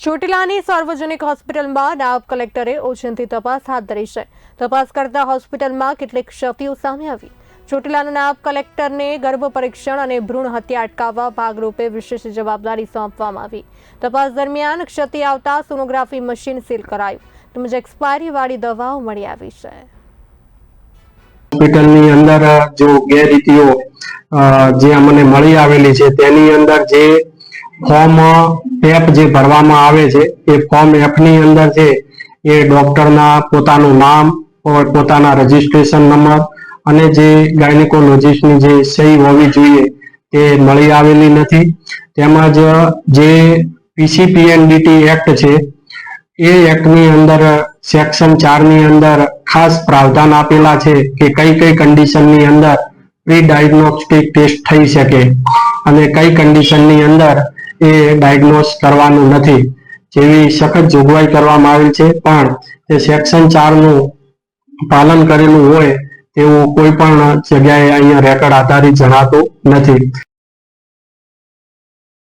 ચોટીલાની સાર્વજનિક હોસ્પિટલમાં નાયબ કલેક્ટરે ઓચિંતી તપાસ હાથ ધરી છે. તપાસ કરતા હોસ્પિટલમાં કેટલીક ક્ષતિઓ સામે આવી. ચોટીલાના નાયબ કલેક્ટરને ગર્ભ પરીક્ષણ અને ભ્રૂણ હત્યા અટકાવવા ભાગરૂપે વિશેષ જવાબદારી સોંપવામાં આવી. તપાસ દરમિયાન ક્ષતિ આવતા સોનોગ્રાફી મશીન સીલ કરાયું. તેમજ એક્સપાયરીવાળી દવાઓ મળી આવી છે. હોસ્પિટલની અંદર જો ગેરરીતિઓ જે અમને મળી આવેલી છે, તેની અંદર જે ફોર્મ એપ જે ભરવામાં આવે છે, એ ફોર્મ એપની અંદર છે, એ ડોક્ટરના પોતાનું નામ પોતાના રજીસ્ટ્રેશન નંબર અને જે ગાયનેકોલોજીસ્ટની જે સહી હોવી જોઈએ તે મળી આવેલી નથી. તેમજ જે પીસીપીએનડીટી એક્ટ છે, એ એક્ટની અંદર સેક્શન ચારની અંદર ખાસ પ્રાવધાન આપેલા છે કે કઈ કઈ કન્ડિશનની અંદર પ્રી ડાયગ્નોસ્ટિક ટેસ્ટ થઈ શકે અને કઈ કન્ડિશનની અંદર એ ડાયગ્નોસ કરવાનું નથી. જેવી સખત જોગવાઈ કરવામાં આવી છે, પણ તે સેક્શન ચારનું પાલન કરેલું હોય, તેવું કોઈ પણ જગ્યાએ અહીંયા રેકર્ડ આધારિત જણાતું નથી.